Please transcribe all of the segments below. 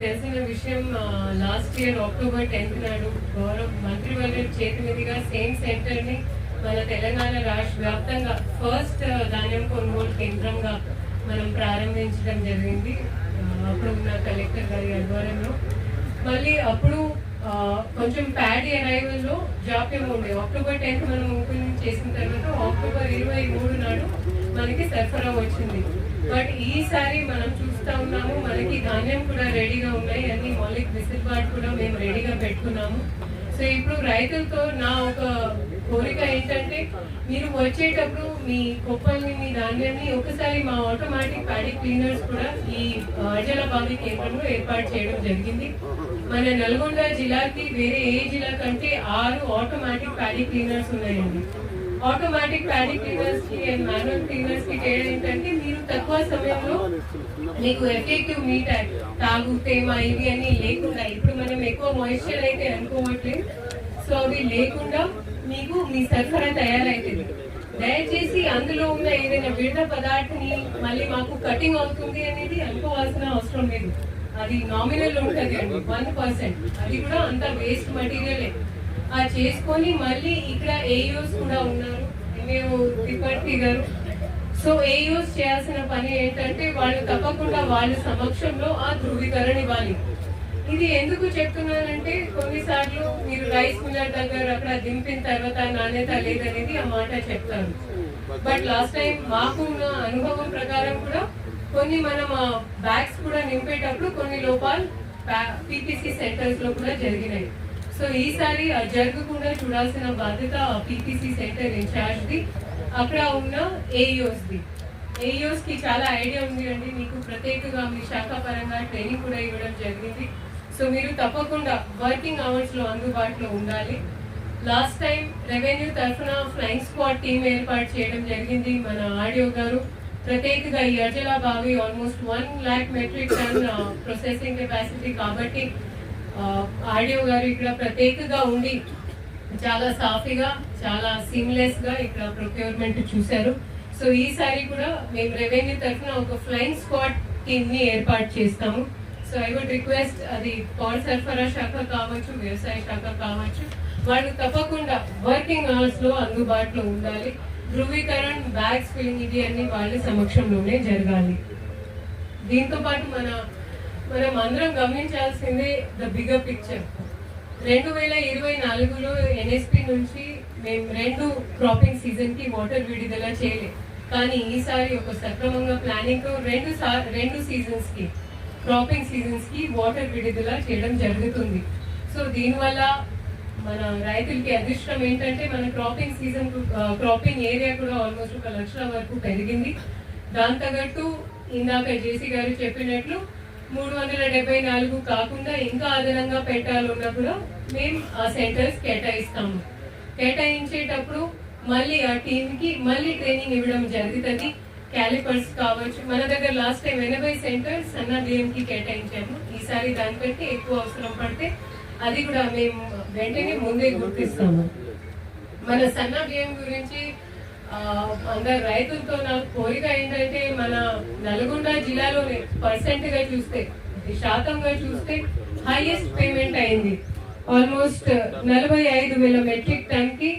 తెలిసిన విషయం last year October tenth నాడు గౌరవ మంత్రివర్గ చేతి మీదుగా సేమ్ సెంటర్ని మన తెలంగాణ రాష్ట్ర వ్యాప్తంగా ఫస్ట్ ధాన్యం కొనుగోలు కేంద్రంగా మనం ప్రారంభించడం జరిగింది. అప్పుడు ఉన్న కలెక్టర్ గారి ఆధ్వర్యంలో. మళ్ళీ అప్పుడు కొంచెం ప్యాడీ అరైవల్లో జాప్యం ఉండే. అక్టోబర్ టెన్త్ మనం ఓపెన్ చేసిన తర్వాత అక్టోబర్ ఇరవై మూడు నాడు మనకి సరఫరా వచ్చింది. బట్ ఈసారి మనం చూస్తా ఉన్నాము మనకి ధాన్యం కూడా రెడీగా ఉన్నాయి అన్ని మౌలిక వెసులుబాటు కూడా మేము రెడీగా పెట్టుకున్నాము. సో ఇప్పుడు రైతులతో నా ఒక కోరిక ఏంటంటే మీరు వచ్చేటప్పుడు మీ కుప్పల్ని మీ ధాన్యాన్ని ఒకసారి మా ఆటోమేటిక్ ప్యాడీ క్లీనర్స్ కూడా ఈ అజల బావి కేంద్రంలో ఏర్పాటు చేయడం జరిగింది. మన నల్గొండ జిల్లాకి వేరే ఏ జిల్లా కంటే ఆరు ఆటోమేటిక్ ప్యాడీ క్లీనర్స్ ఉన్నాయండి. ఆటోమేటిక్ ప్యాడీ క్లీనర్స్కి అండ్ మాన్యువల్ క్లీనర్స్కి తేడా ఏంటంటే తక్కువ సమయంలో మీకు ఎఫెక్టివ్ మీట్ తాగు తేమ ఇవి అని లేకుండా ఇప్పుడు మనం ఎక్కువ మాయిశ్చర్ అయితే అనుకోవట్లేదు. సో అవి లేకుండా మీకు మీ సరఫరా తయారైతుంది. దయచేసి అందులో ఉన్న ఏదైనా విడత పదార్థని మళ్ళీ మాకు కటింగ్ అవుతుంది అనేది అనుకోవాల్సిన అవసరం లేదు. అది నామినల్ ఉంటుంది అండి వన్ పర్సెంట్ అది కూడా అంత వేస్ట్ మటీరియలే ఆ చేసుకొని మళ్ళీ ఇక్కడ ఏయూస్ కూడా ఉన్నారు. మేము తిప్పటి గారు. సో ఏయూస్ చేయాల్సిన పని ఏంటంటే వాళ్ళు తప్పకుండా వాళ్ళ సమక్షంలో ఆ ధృవీకరణ ఇవ్వాలి. ఇది ఎందుకు చెప్తున్నానంటే కొన్నిసార్లు మీరు రైస్ మిల్లర్ దగ్గర అక్కడ దింపిన తర్వాత నాణ్యత లేదనేది ఆ మాట చెప్తారు. బట్ లాస్ట్ టైం మాకు ఉన్న అనుభవం ప్రకారం కూడా కొన్ని మనం బ్యాగ్స్ కూడా నింపేటప్పుడు కొన్ని లోపాలు పీపీసీ సెంటర్స్లో కూడా జరిగినాయి. సో ఈసారి జరగకుండా చూడాల్సిన బాధ్యత పీపీసీ సెంటర్ ఇన్ఛార్జ్ది. అక్కడ ఉన్న ఏఈఓస్ ఏఈఓస్కి చాలా ఐడియా ఉంది అండి. మీకు ప్రత్యేకంగా మీ శాఖ పరంగా ట్రైనింగ్ కూడా ఇవ్వడం జరిగింది. సో మీరు తప్పకుండా వర్కింగ్ అవర్స్లో అందుబాటులో ఉండాలి. లాస్ట్ టైం రెవెన్యూ తరఫున ఫ్లైంగ్ స్క్వాడ్ టీం ఏర్పాటు చేయడం జరిగింది. మన ఆడియో గారు ప్రత్యేకంగా ఈ Arjala Bavi almost one lakh metric ton processing capacity కాబట్టి ఆడియో గారు ఇక్కడ ప్రత్యేకంగా ఉండి చాలా సాఫీగా చాలా సీమ్లెస్గా ఇక్కడ ప్రొక్యూర్మెంట్ చూశారు. సో ఈసారి కూడా మేము రెవెన్యూ తరఫున ఒక ఫ్లైయింగ్ స్క్వాడ్ టీమ్ని ఏర్పాటు చేస్తాము. సో ఐ వుడ్ రిక్వెస్ట్ అది పౌర సరఫరా శాఖ కావచ్చు వ్యవసాయ శాఖ కావచ్చు వాళ్ళు తప్పకుండా వర్కింగ్ అవర్స్లో అందుబాటులో ఉండాలి. ధృవీకరణ బ్యాగ్స్ ఫిల్లింగ్ ఇది అన్ని వాళ్ళ సమక్షంలోనే జరగాలి. దీంతో పాటు మన మనం అందరం గమనించాల్సిందే ద బిగర్ పిక్చర్ రెండు వేల ఇరవై నాలుగులో ఎన్ఎస్పి నుంచి మేము రెండు క్రాపింగ్ సీజన్కి వాటర్ విడుదల చేయలేదు కానీ ఈసారి ఒక సక్రమంగా ప్లానింగ్ రెండు రెండు సీజన్స్కి క్రాపింగ్ సీజన్స్కి వాటర్ విడుదల చేయడం జరుగుతుంది. సో దీనివల్ల మన రైతులకి అదృష్టం ఏంటంటే మన క్రాపింగ్ సీజన్ క్రాపింగ్ ఏరియా కూడా ఆల్మోస్ట్ ఒక లక్షల వరకు పెరిగింది. దాని తగ్గట్టు ఇందాక జేసీ గారు చెప్పినట్లు మూడు వందల డెబ్బై నాలుగు కాకుండా ఇంకా అదనంగా పెట్టాలన్నా కూడా మేము ఆ సెంటర్స్ కేటాయిస్తాము. కేటాయించేటప్పుడు మళ్ళీ ఆ టీంకి మళ్ళీ ట్రైనింగ్ ఇవ్వడం జరుగుతుంది. క్యాలిపర్స్ కావచ్చు మన దగ్గర లాస్ట్ టైం ఎనభై సెంటర్స్ సన్న బియ్యం కేటాయించాము. ఈసారి దానికంటే ఎక్కువ అవసరం పడితే అది కూడా మేము వెంటనే ముందే గుర్తిస్తాము. మన సన్న బియ్యం గురించి అందరు రైతులతో నాకు కోరిక ఏంటంటే మన నల్గొండ జిల్లాలోనే పర్సెంట్గా చూస్తే శాతంగా చూస్తే హైయెస్ట్ పేమెంట్ అయింది. ఆల్మోస్ట్ నలభై ఐదు వేల మెట్రిక్ టన్కి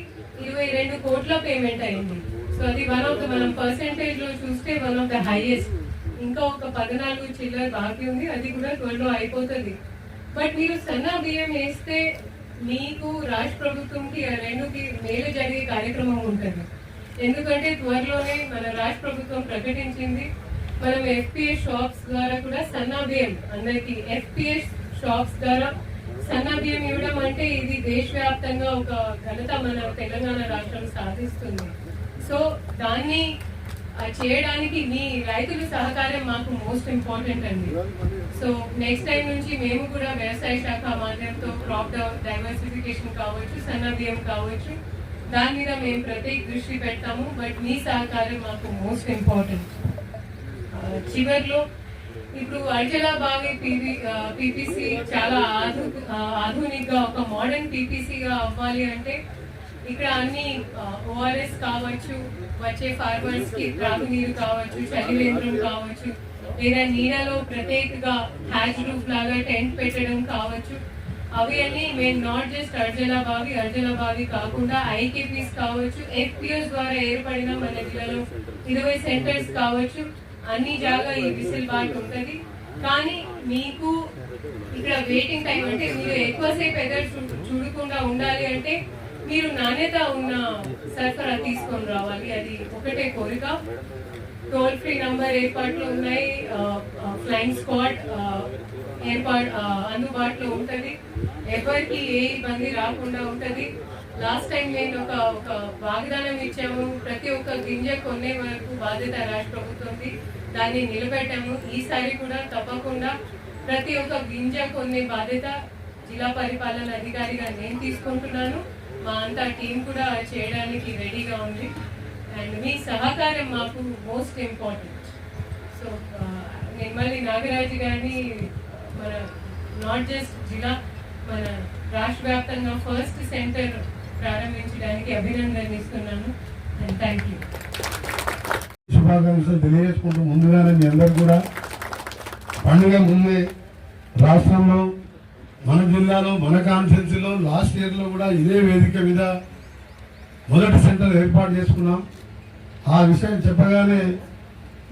ఇరవై రెండు కోట్ల పేమెంట్ అయింది. సో అది వన్ ఆఫ్ ద మనం పర్సెంటేజ్లో చూస్తే వన్ ఆఫ్ ద హైయెస్ట్ ఇంకా ఒక పద్నాలుగు చిల్లర బాకీ ఉంది అది కూడా త్వరలో అయిపోతుంది. బట్ మీరు సన్న బియ్యం వేస్తే మీకు రాష్ట్ర ప్రభుత్వంకి ఆ రెండుకి మేలు జరిగే కార్యక్రమం ఉంటుంది. ఎందుకంటే త్వరలోనే మన రాష్ట్ర ప్రభుత్వం ప్రకటించింది. మనం ఎఫ్పిఎస్ షాప్స్ ద్వారా కూడా సన్నా బియ్యం అందరికి ఎఫ్పిఎస్ షాప్స్ ద్వారా సన్నా బియ్యం ఇవ్వడం అంటే ఇది దేశవ్యాప్తంగా ఒక ఘనత మన తెలంగాణ రాష్ట్రం సాధిస్తుంది. సో దాన్ని చేయడానికి మీ రైతుల సహకారం మాకు మోస్ట్ ఇంపార్టెంట్ అండి. సో నెక్స్ట్ టైం నుంచి మేము కూడా వ్యవసాయ శాఖ మాధ్యమంతో క్రాప్ డైవర్సిఫికేషన్ కావచ్చు సన్న బియ్యం కావచ్చు దాని మీద మేము ప్రత్యేక దృష్టి పెడతాము బట్ మీ సహకారం మాకు మోస్ట్ ఇంపార్టెంట్ చివర్లో ఇప్పుడు అర్జలా బావి పీపీసీ చాలా ఆధు ఆధునిక ఒక మోడర్న్ పీపీసీగా అవ్వాలి అంటే ఇక్కడ అన్ని ఓఆర్ఎస్ కావచ్చు వచ్చే ఫార్మర్స్కి త్రాగునీరు కావచ్చు చలివేంద్రం కావచ్చు లేదా నీడలో ప్రత్యేకగా హ్యాచ్ రూఫ్ లాగా టెంట్ పెట్టడం కావచ్చు అవి అన్ని మేము నాట్ జస్ట్ అర్జల బావి అర్జల బావి కాకుండా ఐకేపీస్ కావచ్చు ఎఫ్పిఎస్ ద్వారా ఏర్పడిన మన జిల్లాలో ఇరవై సెంటర్స్ కావచ్చు అన్ని జాగా ఈ విసిల్ బాట్ కానీ మీకు ఇక్కడ వెయిటింగ్ టైం అంటే మీరు ఎక్కువసేపు ఎదురు చూ- చూడకుండా ఉండాలి అంటే మీరు నాణ్యత ఉన్న సరఫరా తీసుకొని రావాలి. అది ఒకటే కోరిక. టోల్ ఫ్రీ నంబర్ ఏర్పాట్లు ఉన్నాయి. ఫ్లైంగ్ స్క్వాడ్ ఏర్పాటు అందుబాటులో ఉంటుంది. ఎవరికి ఏ ఇబ్బంది రాకుండా ఉంటది. లాస్ట్ టైం నేను ఒక ఒక వాగ్దానం ఇచ్చాము. ప్రతి ఒక్క గింజ కొనే వరకు బాధ్యత రాష్ట్ర ప్రభుత్వంది. దాన్ని నిలబెట్టాము. ఈసారి కూడా తప్పకుండా ప్రతి ఒక్క గింజ కొనే బాధ్యత జిల్లా పరిపాలన అధికారిగా నేను తీసుకుంటున్నాను. మా అంతా టీం కూడా చేయడానికి రెడీగా ఉంది. అండ్ మీ సహకారం మాకు మోస్ట్ ఇంపార్టెంట్. సో నేను మళ్ళీ నాగరాజు గారిని మన నాట్ జస్ట్ జిల్లా మన రాష్ట్ర వ్యాప్తంగా ఫస్ట్ సెంటర్ ప్రారంభించడానికి అభినందన ఇస్తున్నాను అండ్ థ్యాంక్ యూ శుభాకాంక్షలు తెలియజేసుకుంటూ ముందుగానే మీ అందరు కూడా పండుగ ముందే రాష్ట్రంలో మన జిల్లాలో మన కాన్స్టిట్యున్సీలో లాస్ట్ ఇయర్లో కూడా ఇదే వేదిక మీద మొదటి సెంటర్ ఏర్పాటు చేసుకున్నాం. ఆ విషయం చెప్పగానే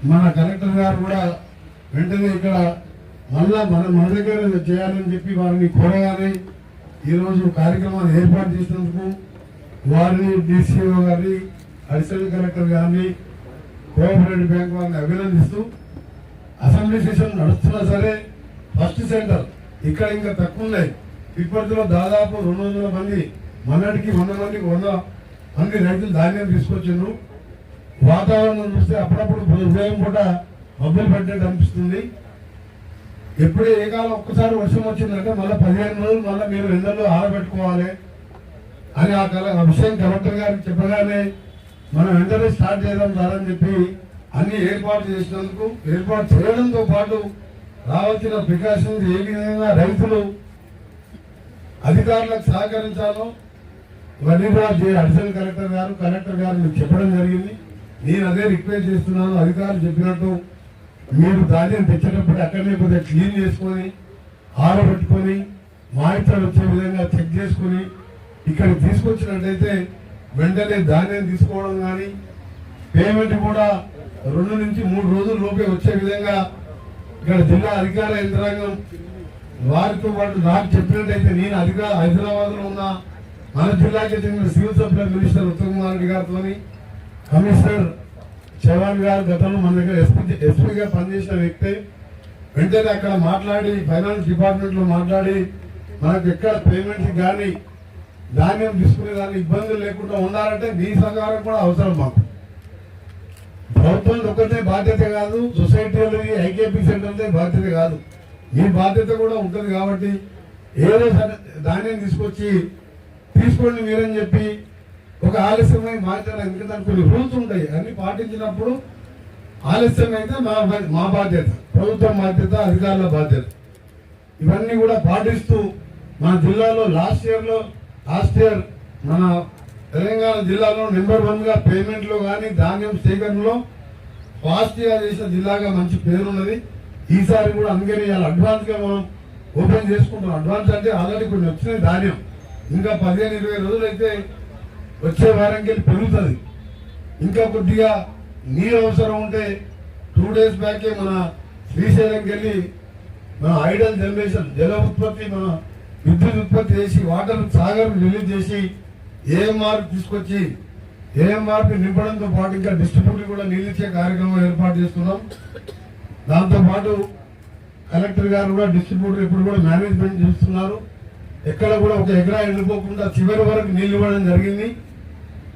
మన కలెక్టర్ గారు కూడా వెంటనే ఇక్కడ మళ్ళా మన మన దగ్గర చేయాలని చెప్పి వారిని కోరగానే ఈరోజు కార్యక్రమాన్ని ఏర్పాటు చేసినందుకు వారిని డిసిఓ గారిని అడిషనల్ కలెక్టర్ గారిని కోఆపరేటివ్ బ్యాంక్ వారిని అభినందిస్తూ అసెంబ్లీ సెషన్ నడుస్తున్నా సరే ఫస్ట్ సెంటర్ ఇక్కడ ఇంకా తక్కువ ఉన్నాయి. ఇప్పటిలో దాదాపు రెండు వందల మంది మొన్నటికి వంద మందికి వంద మంది రైతులు ధాన్యం తీసుకొచ్చిండ్రు. వాతావరణం చూస్తే అప్పుడప్పుడు ఉదయం పూట మబ్బులు పెట్టినట్టు అనిపిస్తుంది. ఎప్పుడు ఏ కాలం ఒక్కసారి వర్షం వచ్చిందంటే మళ్ళీ పదిహేను రోజులు మళ్ళీ మీరు ఎండలో ఆరబెట్టుకోవాలి అని ఆ కల ఆ విషయం కలెక్టర్ గారికి చెప్పగానే మనం వెంటనే స్టార్ట్ చేద్దాం సార్ అని చెప్పి అన్ని ఏర్పాటు చేసినందుకు ఏర్పాటు చేయడంతో పాటు రావాల్సిన ప్రికాషన్స్ ఏ విధంగా రైతులు అధికారులకు సహకరించాలో ఇవన్నీ కూడా జే- అడిషనల్ కలెక్టర్ గారు కలెక్టర్ గారు మీకు చెప్పడం జరిగింది. నేను అదే రిక్వెస్ట్ చేస్తున్నాను. అధికారులు చెప్పినట్టు మీరు ధాన్యం తెచ్చేటప్పుడు అక్కడనే కొద్దిగా క్లీన్ చేసుకొని ఆరబెట్టుకొని మాయిత్రాలు వచ్చే విధంగా చెక్ చేసుకొని ఇక్కడ తీసుకొచ్చినట్టయితే వెంటనే ధాన్యం తీసుకోవడం కానీ పేమెంట్ కూడా రెండు నుంచి మూడు రోజుల లోపే వచ్చే విధంగా ఇక్కడ జిల్లా అధికార యంత్రాంగం వారితో పాటు నాకు చెప్పినట్టయితే నేను అధికార హైదరాబాద్లో ఉన్న మన జిల్లాకి చెందిన civil supply minister Uttam Kumar Reddy గారితో కమిషనర్ చవాన్ గారు గతంలో మన దగ్గర ఎస్పీ ఎస్పీగా పనిచేసిన వ్యక్తి వెంటనే అక్కడ మాట్లాడి ఫైనాన్స్ డిపార్ట్మెంట్లో మాట్లాడి మనకు ఎక్కడ పేమెంట్స్ కానీ ధాన్యం తీసుకునే దానికి ఇబ్బందులు లేకుండా ఉండాలంటే మీ సహకారం కూడా అవసరం మాకు. ప్రభుత్వం ఒక్కటే బాధ్యత కాదు సొసైటీలది ఐకేపీ సెంటర్దే బాధ్యత కాదు. మీ బాధ్యత కూడా ఉంటుంది కాబట్టి ఏదో సరే ధాన్యం తీసుకొచ్చి తీసుకోండి మీరని చెప్పి ఒక ఆలస్యమై మార్చాలి ఎందుకంటే కొన్ని రూల్స్ ఉంటాయి. అన్ని పాటించినప్పుడు ఆలస్యం అయితే మా మా బాధ్యత ప్రభుత్వం బాధ్యత అధికారుల బాధ్యత. ఇవన్నీ కూడా పాటిస్తూ మన జిల్లాలో లాస్ట్ ఇయర్లో లాస్ట్ ఇయర్ మన తెలంగాణ జిల్లాలో నెంబర్ వన్గా పేమెంట్లో కానీ ధాన్యం సేకరణలో ఫాస్ట్గా చేసిన జిల్లాగా మంచి పేరు ఉన్నది. ఈసారి కూడా అందుకని ఇవాళ అడ్వాన్స్గా మనం ఓపెన్ చేసుకుంటాం అడ్వాన్స్ అంటే ఆల్రెడీ కొన్ని వచ్చినాయి ధాన్యం. ఇంకా పదిహేను ఇరవై రోజులు అయితే వచ్చే వారంకి వెళ్ళి పెరుగుతుంది. ఇంకా కొద్దిగా నీరు అవసరం ఉంటే టూ డేస్ బ్యాకే మన శ్రీశైలంకి వెళ్ళి మన ఐడల్ జనరేషన్ జల ఉత్పత్తి మన విద్యుత్ ఉత్పత్తి చేసి వాటర్ సాగర్ రిలీజ్ చేసి ఏఎంఆర్ తీసుకొచ్చి ఏఎంఆర్పి నింపడంతో పాటు ఇంకా డిస్ట్రిబ్యూటర్ కూడా నీళ్ళు ఇచ్చే కార్యక్రమం ఏర్పాటు చేస్తున్నాం. దాంతోపాటు కలెక్టర్ గారు కూడా డిస్ట్రిబ్యూటర్ ఇప్పుడు కూడా మేనేజ్మెంట్ చేస్తున్నారు. ఎక్కడ కూడా ఒక ఎకరా ఎండిపోకుండా చివరి వరకు నీళ్ళు ఇవ్వడం జరిగింది.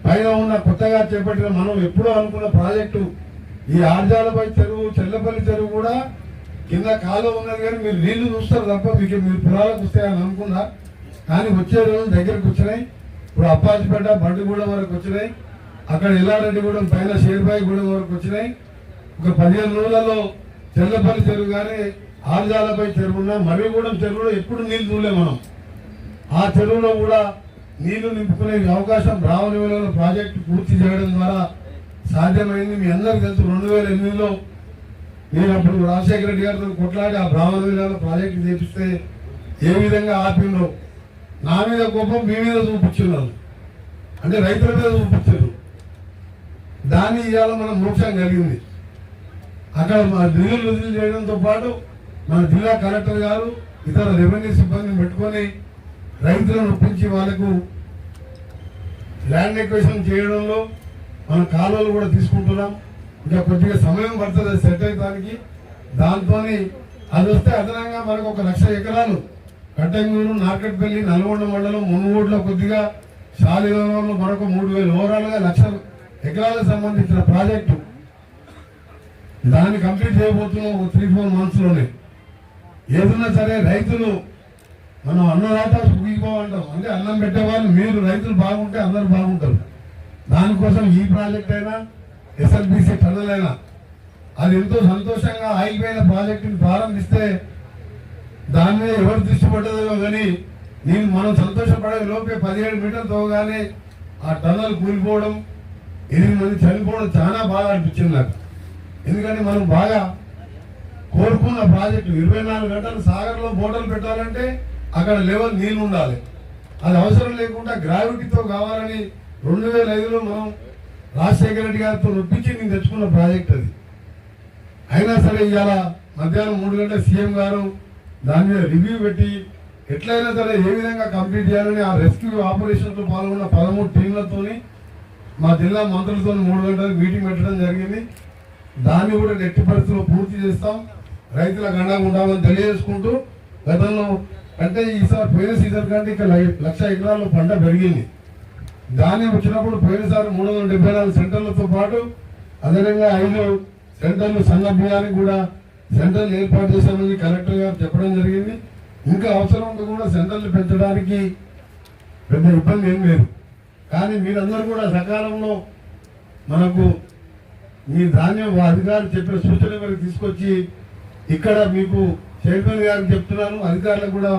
పైన ఉన్న కొత్తగా చేపట్టిన మనం ఎప్పుడో అనుకున్న ప్రాజెక్టు ఈ ఆర్జాలపై చెరువు చెల్లపల్లి చెరువు కూడా కింద కాలువ ఉన్నది కానీ మీరు నీళ్ళు చూస్తారు తప్ప మీకు మీరు పొలాలకు వస్తాయని అనుకున్నా. కానీ వచ్చే రోజు దగ్గరకు వచ్చినాయి. ఇప్పుడు అప్పాజిపేట బండిగూడెం వరకు వచ్చినాయి. అక్కడ ఇల్లారెడ్డిగూడెం పైన షేర్బాయిగూడెం వరకు వచ్చినాయి. ఒక పదిహేను రోజులలో చెల్లపల్లి చెరువు కానీ ఆర్జాలపై చెరువున్నా మర్రిగూడెం చెరువులో ఎప్పుడు నీళ్ళు చూడలే మనం. ఆ చెరువులో కూడా నీళ్ళు నింపుకునే అవకాశం రావణిలో ప్రాజెక్టు పూర్తి చేయడం ద్వారా సాధ్యమైంది. మీ అందరికీ తెలుసు రెండు వేల ఎనిమిదిలో నేను అప్పుడు రాజశేఖర రెడ్డి గారితో కొట్లాడి ఆ బ్రాహ్మణ విధాన ప్రాజెక్టు చేపిస్తే ఏ విధంగా ఆపిందో నా మీద కోపం మీ మీద చూపించున్నారు అంటే రైతుల మీద చూపించారు. దాన్ని ఇవాళ మనం మోక్షం కలిగింది. అక్కడ మన నిధులు వదిలి చేయడంతో పాటు మన జిల్లా కలెక్టర్ గారు ఇతర రెవెన్యూ సిబ్బందిని పెట్టుకొని రైతులను ఒప్పించి వాళ్ళకు ల్యాండ్ ఎక్వేషన్ చేయడంలో మనం కాలువలు కూడా తీసుకుంటున్నాం. ఇంకా కొద్దిగా సమయం పడుతుంది అది సెట్ అయ్యడానికి దాంతో అది వస్తే అదనంగా మనకు ఒక లక్ష ఎకరాలు కట్టంగూరు నార్కట్పల్లి నల్గొండ మండలం మునుగోడులో కొద్దిగా శాలిగూరులో మరొక మూడు వేలు ఓవరాల్గా లక్ష ఎకరాలకు సంబంధించిన ప్రాజెక్టు. దాన్ని కంప్లీట్ చేయబోతున్నాం ఒక త్రీ ఫోర్ మంత్స్లోనే. ఏదన్నా సరే రైతులు మనం అన్నదాత సుఖీపోవంటాం అంటే అన్నం పెట్టేవాళ్ళు మీరు రైతులు బాగుంటే అందరు బాగుంటారు. దానికోసం ఈ ప్రాజెక్ట్ అయినా ఎస్ఎల్బిసి టన్నల్ అయినా అది ఎంతో సంతోషంగా ఆగిపోయిన ప్రాజెక్టుని ప్రారంభిస్తే దాని మీద ఎవరు దృష్టి పడ్డదో కానీ నేను మనం సంతోషపడే లోపే పదిహేడు మీటర్లు తోగానే ఆ టన్నల్ కూలిపోవడం ఎనిమిది మంది చనిపోవడం చాలా బాగా అనిపించింది నాకు. ఎందుకంటే మనం బాగా కోరుకున్న ప్రాజెక్టు ఇరవై నాలుగు గంటలు సాగర్లో బోటలు పెట్టాలంటే అక్కడ లెవెల్ నీళ్ళు ఉండాలి. అది అవసరం లేకుండా గ్రావిటీతో కావాలని రెండు వేల ఐదులో మనం రాజశేఖర రెడ్డి గారితో రొప్పించి నేను తెచ్చుకున్న ప్రాజెక్ట్ అది. అయినా సరే ఇవాళ మధ్యాహ్నం మూడు గంటల సీఎం గారు దాని మీద రివ్యూ పెట్టి ఎట్లయినా సరే ఏ విధంగా కంప్లీట్ చేయాలని ఆ రెస్క్యూ ఆపరేషన్లో పాల్గొన్న పదమూడు టీంలతో మా జిల్లా మంత్రులతో మూడు గంటలకు మీటింగ్ పెట్టడం జరిగింది. దాన్ని కూడా నెట్టి పరిస్థితుల్లో పూర్తి చేస్తాం. రైతుల గండా ఉండాలని తెలియజేసుకుంటూ గతంలో అంటే ఈసారి పోయిన సీజన్ కంటే ఇక లై- లక్ష ఎకరాల్లో పంట పెరిగింది. ధాన్యం వచ్చినప్పుడు పోయినసారి మూడు వందల డెబ్బై నాలుగు సెంటర్లతో పాటు అదనంగా ఐదు సెంటర్లు సన్న బియ్యానికి కూడా సెంటర్లు ఏర్పాటు చేశామని కలెక్టర్ గారు చెప్పడం జరిగింది. ఇంకా అవసరం ఉంటే కూడా సెంటర్లు పెంచడానికి పెద్ద ఇబ్బంది ఏం లేదు. కానీ మీరందరూ కూడా సకాలంలో మనకు మీ ధాన్యం అధికారులు చెప్పిన సూచన మేరకు తీసుకొచ్చి ఇక్కడ మీకు చైర్మన్ గారికి చెప్తున్నాను అధికారులకు కూడా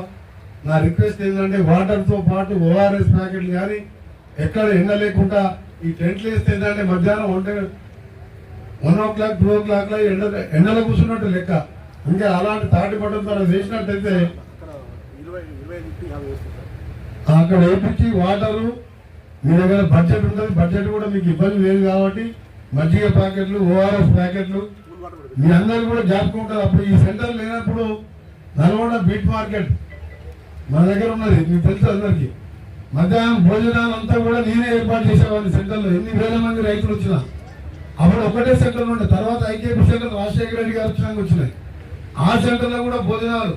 నా రిక్వెస్ట్ ఏంటంటే వాటర్తో పాటు ఓఆర్ఎస్ ప్యాకెట్లు కానీ ఎక్కడ ఎండ లేకుండా ఈ టెంట్లు వేస్తే ఏంటంటే మధ్యాహ్నం ఒంటి వన్ ఓ క్లాక్ టూ ఓ క్లాక్లో ఎండ ఎండలో కూర్చున్నట్టు లెక్క. ఇంకా అలాంటి తాటి పట్టంతో ద్వారా చేసినట్టయితే అక్కడ వేపించి వాటరు మీ దగ్గర బడ్జెట్ ఉంటుంది బడ్జెట్ కూడా మీకు ఇబ్బంది లేదు కాబట్టి మజ్జిగ ప్యాకెట్లు ఓఆర్ఎస్ ప్యాకెట్లు మీ అందరూ కూడా జ్ఞాపకం ఉంటుంది అప్పుడు ఈ సెంటర్ లేనప్పుడు నల్గొండ బీట్ మార్కెట్ మన దగ్గర ఉన్నది. మీకు తెలుసు అందరికీ. మధ్యాహ్నం భోజనాలు అంతా కూడా నేనే ఏర్పాటు చేసేవాడిని సెంటర్లో. ఎన్ని వేల మంది రైతులు వచ్చినా. అప్పుడు ఒకటే సెంటర్ ఉండే. తర్వాత ఐకేపీ సెంటర్ రాజశేఖర రెడ్డి గారు వచ్చినాక వచ్చినాయి. ఆ సెంటర్లో కూడా భోజనాలు.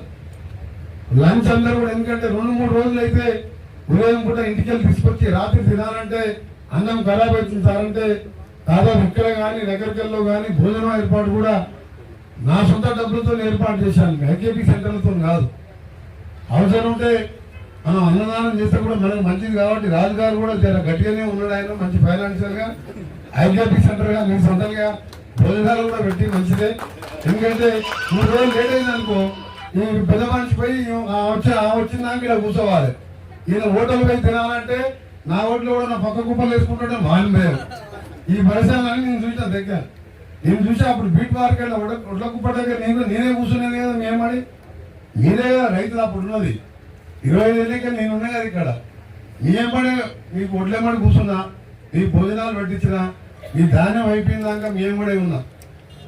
లంచ్ అందరూ కూడా ఎందుకంటే రెండు మూడు రోజులు అయితే ఉదయం పూట ఇంటికి వెళ్ళి తీసుకొచ్చి రాత్రి తినాలంటే అన్నం ఖరాబ్ అవుతుంది సార్ అంటే దాదాపు ఇక్కడ కానీ నగరికల్లో కానీ భోజనం ఏర్పాటు కూడా నా సొంత డబ్బులతో ఏర్పాటు చేశాను. ఐకేపీ సెంటర్లతో కాదు. అవసరం ఉంటే మనం అన్నదానం చేస్తే కూడా మనకు మంచిది కాబట్టి రాజుగారు కూడా చాలా గట్టిగానే ఉన్నాడు ఆయన మంచి ఫైనాన్షియల్గా ఐకేపీ సెంటర్గా మీ సొంతంగా భోజనాలు కూడా పెట్టి మంచిదే. ఎందుకంటే మూడు రోజులు లేట్ అయింది అనుకో ఈ పెద్ద మనిషి పోయి ఆ వచ్చి ఆ వచ్చిందాక ఇక్కడ కూర్చోవాలి. ఈయన హోటల్ పోయి తినాలంటే నా ఓట్లో కూడా నా పక్క కుప్పలు వేసుకుంటుంటే మానిపోయారు. ఈ పరిసరాలన్నీ నేను చూసా దగ్గర. నేను చూసా అప్పుడు బీట్ మార్కెట్ ఒడ్ల కుప్ప దగ్గర నేను నేనే కూర్చునేది కదా మేమని మీరే. కదా రైతులు అప్పుడు ఉన్నది. ఇరవై ఐదు ఏళ్ళకి నేను ఉన్నా కదా ఇక్కడ. మీ మీకు ఒడ్లెమ్మడి కూర్చున్నా మీ భోజనాలు పెట్టించిన మీ ధాన్యం అయిపోయిందాక మీ ఎంబడే ఉన్నా.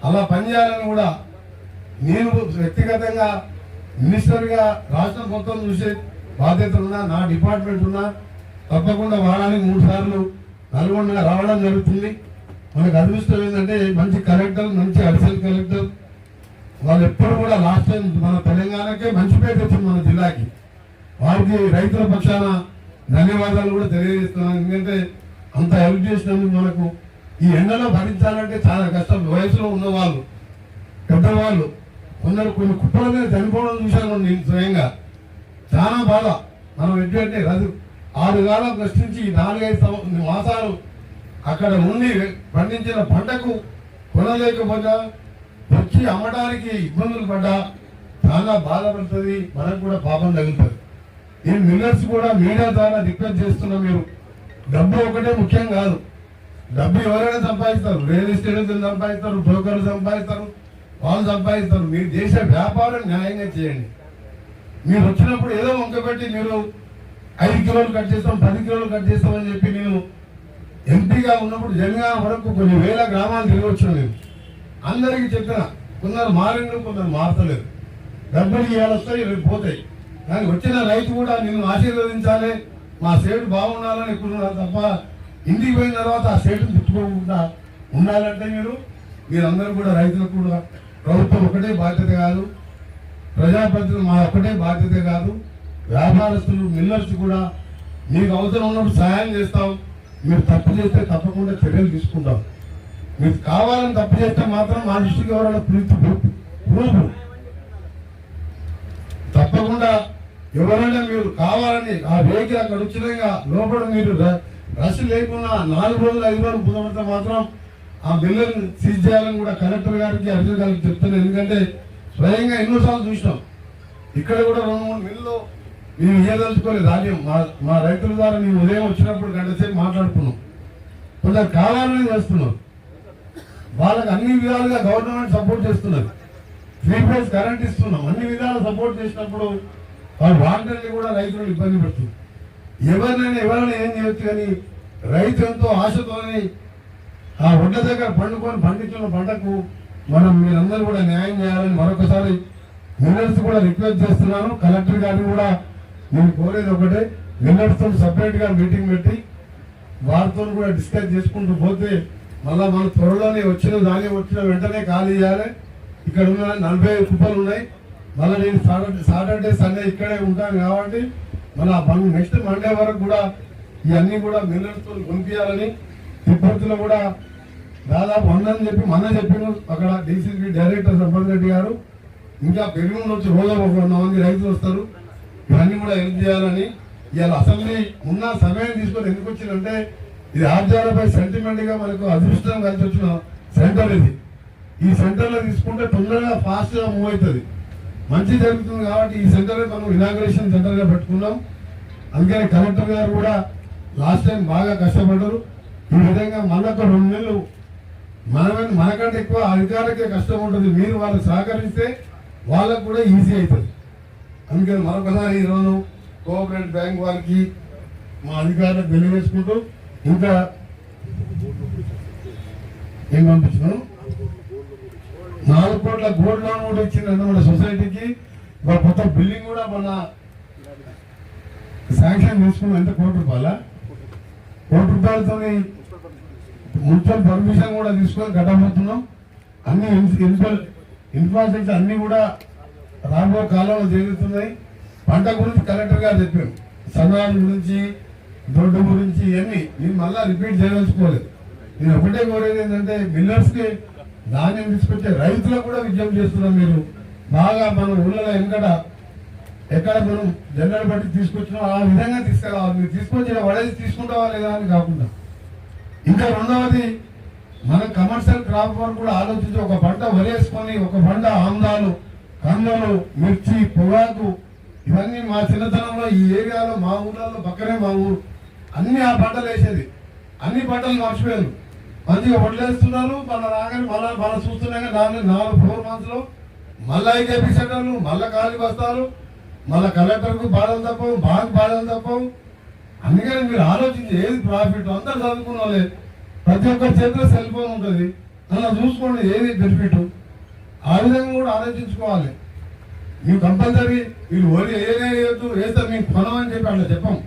అలా పనిచేయాలని కూడా నేను వ్యక్తిగతంగా మినిస్టర్గా రాష్ట్రం మొత్తం చూసే బాధ్యత ఉన్నా నా డిపార్ట్మెంట్ ఉన్నా తప్పకుండా వారానికి మూడు సార్లు నల్గొండ రావడం జరుగుతుంది. మనకు అదృష్టం ఏంటంటే మంచి కలెక్టర్ మంచి అడిషనల్ కలెక్టర్. వాళ్ళు ఎప్పుడు కూడా లాస్ట్ టైం మన తెలంగాణకే మంచి పేరు తెచ్చింది మన జిల్లాకి. వారికి రైతుల పక్షాన ధన్యవాదాలు కూడా తెలియజేస్తున్నాను ఎందుకంటే అంత హెల్ప్ చేసినందుకు మనకు ఈ ఎండలో భరించాలంటే చాలా కష్టం. వయసులో ఉన్నవాళ్ళు పెద్దవాళ్ళు కొందరు కొన్ని కుప్పల మీద చనిపోవడం చూశాను నేను స్వయంగా. చాలా బాధ. మనం ఎటువంటి రదు ఆరు కాలం ప్రశ్నించి నాలుగైదు సంవ- మాసాలు అక్కడ ఉండి పండించిన పంటకు కొనలేకపోగా వచ్చి అమ్మడానికి ఇబ్బందులు పడ్డా చాలా బాధపడుతుంది. మనకు కూడా పాపం తగులుతుంది. ఈ మిల్లర్స్ కూడా మీడియా ద్వారా రిక్వెస్ట్ చేస్తున్నాం మీరు. డబ్బు ఒకటే ముఖ్యం కాదు. డబ్బు ఎవరైనా సంపాదిస్తారు. రియల్ ఎస్టేట్ సంపాదిస్తారు బ్రోకర్లు సంపాదిస్తారు వాళ్ళు సంపాదిస్తారు. మీరు చేసే వ్యాపారం న్యాయంగా చేయండి. మీరు వచ్చినప్పుడు ఏదో వంకపెట్టి మీరు ఐదు కిలోలు కట్ చేస్తాం పది కిలోలు కట్ చేస్తామని చెప్పి నేను ఎంపీగా ఉన్నప్పుడు జనగామ వరకు కొన్ని వేల గ్రామాలు తిరిగి నేను అందరికీ చెప్పిన కొందరు మారిండు కొందరు మారతలేదు. డబ్బులు ఇవాళ వస్తాయి రేపు పోతాయి. కానీ వచ్చిన రైతు కూడా నేను ఆశీర్వదించాలి మా సేటు బాగుండాలని ఎక్కువ తప్ప ఇంటికి పోయిన తర్వాత ఆ సేటును తిట్టుకోకుండా ఉండాలంటే మీరు. మీరందరూ కూడా రైతులకు కూడా ప్రభుత్వం ఒకటే బాధ్యత కాదు ప్రజాప్రతినిధులు మా ఒకటే బాధ్యత కాదు. వ్యాపారస్తులు మిల్లర్స్ కూడా మీకు అవసరం ఉన్నప్పుడు సహాయం చేస్తాం. మీరు తప్పు చేస్తే తప్పకుండా చర్యలు తీసుకుంటాం. మీకు కావాలని తప్పు చేస్తే మాత్రం మా దృష్టికి ఎవరైనా ప్రూఫ్ తప్పకుండా ఎవరైనా మీరు కావాలని ఆ వెహికల్ అక్కడ ఉచితంగా లోపల మీరు ర- రష్ లేకుండా నాలుగు రోజులు ఐదు రోజులు కుదబడితే మాత్రం ఆ బిల్లుని సీజ్ చేయాలని కూడా కలెక్టర్ గారికి అర్జున్ గారికి ఎందుకంటే స్వయంగా ఎన్నోసార్లు చూసినాం. ఇక్కడ కూడా రెండు మూడు మిల్లు మేము ఇయ్యదలుచుకోలేదు ధాన్యం మా మా రైతుల ద్వారా మేము ఉదయం వచ్చినప్పుడు గంటసేపు మాట్లాడుకున్నాం. కొందరు కావాలని చేస్తున్నారు. వాళ్ళకి అన్ని విధాలుగా గవర్నమెంట్ సపోర్ట్ చేస్తున్నది. త్రీ ఫేజ్ కరెంట్ ఇస్తున్నాం. అన్ని విధాలు సపోర్ట్ చేసినప్పుడు వాళ్ళు వాంటర్ని కూడా రైతులను ఇబ్బంది పెడుతుంది ఎవరినైనా ఎవరైనా ఏం చేయొచ్చు కానీ రైతు ఎంతో ఆశతోనే ఆ ఒడ్ల దగ్గర పండుకొని పండించిన పంటకు మనం మీరందరూ కూడా న్యాయం చేయాలని మరొకసారి మిల్లర్స్ కూడా రిక్వెస్ట్ చేస్తున్నాను. కలెక్టర్ గారిని కూడా నేను కోరేది ఒకటే మిల్లర్స్ సపరేట్గా మీటింగ్ పెట్టి వారితో కూడా డిస్కస్ చేసుకుంటూ పోతే మళ్ళా మన త్వరలోనే వచ్చిన దాని వచ్చిన వెంటనే ఖాళీ చేయాలి. ఇక్కడ ఉన్న నలభై ఐదు కుప్పలు ఉన్నాయి. మళ్ళీ నేను సాటర్డే సాటర్డే సండే ఇక్కడే ఉంటాను కాబట్టి మళ్ళీ నెక్స్ట్ మండే వరకు కూడా ఇవన్నీ కూడా మిల్లర్స్తో పంపించాలని తిరుపతిలో కూడా దాదాపు ఉందని చెప్పి మొన్న చెప్పిన అక్కడ డీసీపీ డైరెక్టర్ సంపత్ రెడ్డి గారు. ఇంకా పెరుగులో వచ్చి రోజు ఒక వంద మంది రైతులు వస్తారు. ఇవన్నీ కూడా హెల్ప్ చేయాలని ఇవాళ అసెంబ్లీ ఉన్న సమయం తీసుకొని ఎందుకు వచ్చిందంటే ఇది ఆర్జాలపై సెంటిమెంట్గా మనకు అదృష్టం కలిసి వచ్చిన సెంటర్ ఇది. ఈ సెంటర్లో తీసుకుంటే తొందరగా ఫాస్ట్గా మూవ్ అవుతుంది. మంచి జరుగుతుంది కాబట్టి ఈ సెంటర్ మనం ఇనాగ్రేషన్ సెంటర్గా పెట్టుకున్నాం. అందుకని కలెక్టర్ గారు కూడా లాస్ట్ టైం బాగా కష్టపడ్డారు. ఈ విధంగా మనకు రెండు నెలలు మనమే మనకంటే ఎక్కువ అధికారులకే కష్టం ఉంటుంది. మీరు వాళ్ళు సహకరిస్తే వాళ్ళకు కూడా ఈజీ అవుతుంది. అందుకని మరొకసారి ఈరోజు కోఆపరేటివ్ బ్యాంక్ వారికి మా అధికారులకు తెలియజేసుకుంటూ ఇంకా ఏం పంపించినాం నాలుగు కోట్ల గోల్డ్ లోన్ కూడా ఇచ్చింది మన సొసైటీకి. ఒక కొత్త బిల్డింగ్ కూడా మన శాంక్షన్ తీసుకున్నాం ఎంత? కోటి రూపాయల? కోటి రూపాయలతో మున్సిపల్ పర్మిషన్ కూడా తీసుకొని కట్టబోతున్నాం. అన్ని ఇన్ఫ్రా ఇన్ఫ్రాస్ట్రక్చర్ అన్ని కూడా రాబో కాలంలో జరుగుతున్నాయి. పంట గురించి కలెక్టర్ గారు చెప్పారు. సన్నాల గురించి దొడ్డు గురించి ఇవన్నీ నేను మళ్ళీ రిపీట్ చేయదలుచుకోలేదు. నేను ఒకటే కోరేది ఏంటంటే మిల్లర్స్కి ధాన్యం తీసుకొచ్చే రైతులకు కూడా విజయం చేస్తున్నాం మీరు. బాగా మన ఊళ్ళలో వెనకట ఎక్కడ మనం జెండర్ బట్టి తీసుకొచ్చినా ఆ విధంగా తీసుకురావాలి మీరు తీసుకొచ్చిన వడేసి తీసుకుంటావా లేదా అని కాకుండా. ఇంకా రెండవది మన కమర్షియల్ క్రాప్ వరకు కూడా ఆలోచించి ఒక పంట వరేసుకొని ఒక పంట ఆమ్దాలు కందలు మిర్చి పొగాకు ఇవన్నీ మా చిన్నతనంలో ఈ ఏరియాలో మా ఊళ్ళలో పక్కనే మా ఊరు. అన్ని ఆ పంటలు వేసేది. అన్ని పంటలు మర్చిపోయారు. మంచిగా వడ్లేస్తున్నారు మళ్ళీ రాగానే మళ్ళా మళ్ళీ చూస్తున్నాక నాలుగు నాలుగు ఫోర్ మంత్స్లో మళ్ళీ మళ్ళా ఎపిసెంటర్లు మళ్ళీ మళ్ళా ఖాళీ బస్తాలు మళ్ళా కలెక్టర్కు బాధలు తప్పవు బాగా బాధలు తప్పవు. అందుకని మీరు ఆలోచించి ఏది ప్రాఫిట్? అందరు చదువుకున్న వాళ్ళే. ప్రతి ఒక్కరి చేతిలో సెల్ ఫోన్ ఉంటుంది. అలా చూసుకోండి ఏది బెనిఫిట్? ఆ విధంగా కూడా ఆలోచించుకోవాలి. మీరు కంపల్సరీ వీళ్ళు ఓడి ఏదే వేస్తే మీకు కొనం అని చెప్పి అట్లా చెప్పాం.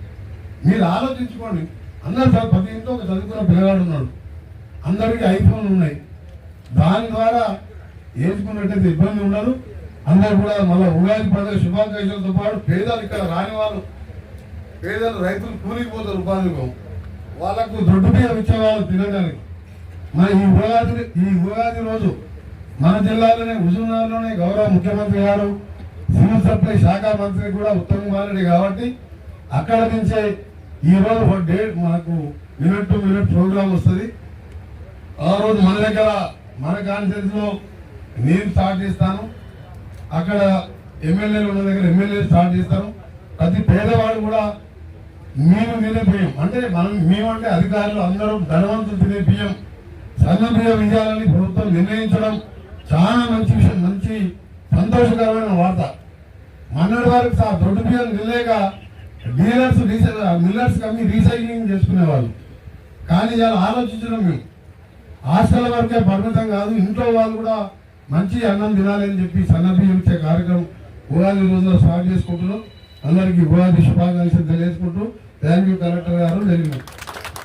మీరు ఆలోచించుకోండి. అందరు చ- ప్రతి ఇంట్లో ఒక చదువుకున్న పిల్లగాడు ఉన్నాడు. అందరికీ ఐఫోన్ ఉన్నాయి. దాని ద్వారా వేసుకున్నట్టయితే ఇబ్బంది ఉండదు. అందరు కూడా మళ్ళీ ఉగాది పండుగ శుభాకాంక్షలతో పాటు పేదలు ఇక్కడ రాని వాళ్ళు పేదలు రైతులు కూలిపోతారు ఉపాధిగా ఉపాధికం వాళ్ళకు దొడ్డు బియ్యం ఇచ్చేవాళ్ళు తినడానికి. మన ఈ ఉగాది ఈ ఉగాది రోజు మన జిల్లాలోనే హుజూర్నగర్లోనే గౌరవ ముఖ్యమంత్రి గారు విద్యుత్ సప్లై శాఖ మంత్రి కూడా ఉత్తమ్ కుమార్ రెడ్డి కాబట్టి అక్కడ నుంచే ఈ రోజు ఒక డేట్ మనకు మినిట్ టు మినిట్ ప్రోగ్రామ్ వస్తుంది. ఆ రోజు మన దగ్గర మన కాన్స్టిట్యూన్సీలో నేను స్టార్ట్ చేస్తాను. అక్కడ ఎమ్మెల్యేలు ఉన్న దగ్గర ఎమ్మెల్యే స్టార్ట్ చేస్తాను ప్రతి పేదవాడు కూడా మేము తినే బియ్యం అంటే మనం మేమంటే అధికారులు అందరూ ధనవంతులు తినే బియ్యం సన్న బియ్యం ఇవ్వాలని ప్రభుత్వం నిర్ణయించడం చాలా మంచి విషయం మంచి సంతోషకరమైన వార్త. మొన్నటి వరకు సార్ దొడ్డు బియ్యం నిలేక డీలర్స్ రీసైల్ మిల్లర్స్ కమ్మి రీసైక్లింగ్ చేసుకునేవాళ్ళు. కానీ ఇలా ఆలోచించడం మేము హాస్టల్ వరకే పరిమితం కాదు ఇంట్లో వాళ్ళు కూడా మంచి అన్నం తినాలని చెప్పి సన్నబియ్యం ఇచ్చే కార్యక్రమం ఉగాది రోజున స్టార్ట్ చేసుకుంటున్నాం. అందరికీ ఉగాది శుభాకాంక్షలు తెలియజేసుకుంటూ థ్యాంక్ యూ కలెక్టర్ గారు జరిగినాం